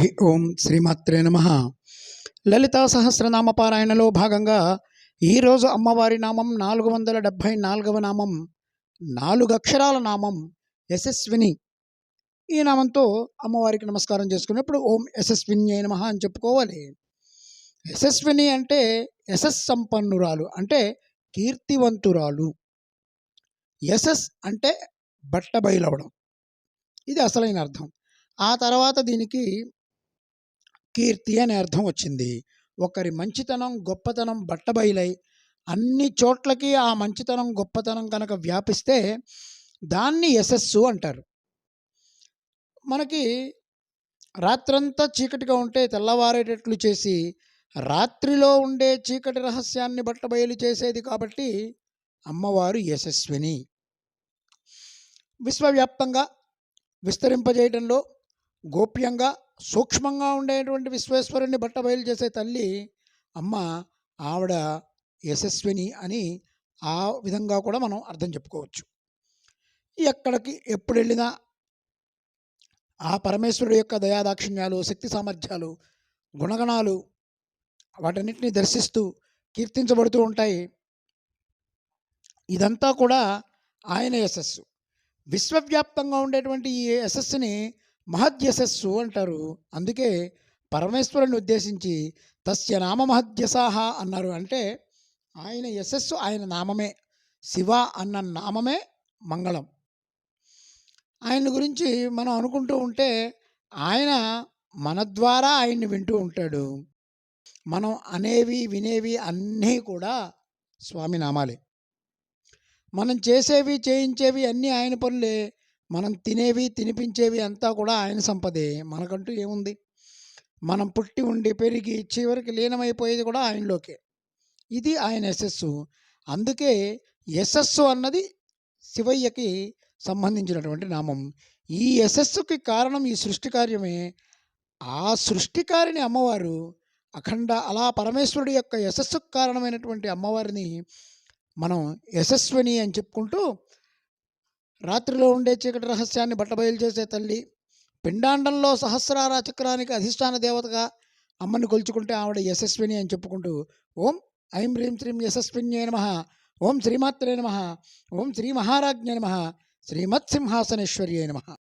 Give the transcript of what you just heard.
హి ఓం శ్రీమాత్రే నమ. లలితా సహస్రనామ పారాయణలో భాగంగా ఈరోజు అమ్మవారి నామం నాలుగు వందల డెబ్భై నాలుగవ నామం నాలుగు అక్షరాల నామం యశస్విని. ఈ నామంతో అమ్మవారికి నమస్కారం చేసుకున్నప్పుడు ఓం యశస్విని నమ అని చెప్పుకోవాలి. యశస్విని అంటే యశస్ సంపన్నురాలు అంటే కీర్తివంతురాలు. యశస్ అంటే బట్ట బయలవడం. ఇది అసలైన అర్థం. ఆ తర్వాత దీనికి కీర్తి అనే అర్థం వచ్చింది. ఒకరి మంచితనం గొప్పతనం బట్టబయలై అన్ని చోట్లకి ఆ మంచితనం గొప్పతనం కనుక వ్యాపిస్తే దాన్ని యశస్సు అంటారు. మనకి రాత్రంతా చీకటిగా ఉంటే తెల్లవారేటట్లు చేసి రాత్రిలో ఉండే చీకటి రహస్యాన్ని బట్టబయలు చేసేది కాబట్టి అమ్మవారు యశస్విని. విశ్వవ్యాప్తంగా విస్తరింపజేయడంలో గోప్యంగా సూక్ష్మంగా ఉండేటువంటి విశ్వేశ్వరుణ్ణి బట్టబయలు చేసే తల్లి అమ్మ ఆవిడ యశస్విని అని ఆ విధంగా కూడా మనం అర్థం చెప్పుకోవచ్చు. ఎక్కడికి ఎప్పుడు వెళ్ళినా ఆ పరమేశ్వరుడు యొక్క దయాదాక్షిణ్యాలు శక్తి సామర్థ్యాలు గుణగణాలు వాటన్నిటిని దర్శిస్తూ కీర్తించబడుతూ ఉంటాయి. ఇదంతా కూడా ఆయన యశస్సు. విశ్వవ్యాప్తంగా ఉండేటువంటి ఈ యశస్సుని మహద్యశస్సు అంటారు. అందుకే పరమేశ్వరుని ఉద్దేశించి తస్య నామ మహద్యసాహ అన్నారు. అంటే ఆయన యశస్సు ఆయన నామమే. శివ అన్న నామమే మంగళం. ఆయన గురించి మనం అనుకుంటూ ఉంటే ఆయన మన ద్వారా ఆయన్ని వింటూ ఉంటాడు. మనం అనేవి వినేవి అన్నీ కూడా స్వామి నామాలే. మనం చేసేవి చేయించేవి అన్నీ ఆయన పనులే. మనం తినేవి తినిపించేవి అంతా కూడా ఆయన సంపదే. మనకంటూ ఏముంది? మనం పుట్టి ఉండి పెరిగి చివరికి లీనమైపోయేది కూడా ఆయనలోకే. ఇది ఆయన యశస్సు. అందుకే యశస్సు అన్నది శివయ్యకి సంబంధించినటువంటి నామం. ఈ యశస్సుకి కారణం ఈ సృష్టి కార్యమే. ఆ సృష్టికారిని అమ్మవారు అఖండ అలా పరమేశ్వరుడి యొక్క యశస్సుకు కారణమైనటువంటి అమ్మవారిని మనం యశస్విని అని చెప్పుకుంటూ రాత్రిలో ఉండే చీకటి రహస్యాన్ని బట్టబయలు చేసే తల్లి పిండాండంలో సహస్రార చక్రానికి అధిష్టాన దేవతగా అమ్మని కొలుచుకుంటే ఆవిడ యశస్విని అని చెప్పుకుంటూ ఓం ఐం హ్రీం శ్రీం యశస్విన్యే నమ ఓం శ్రీమాత్రే నమ ఓం శ్రీ మహారాజ్ఞే నమ శ్రీమత్సింహాసనేశ్వర్యే నమ.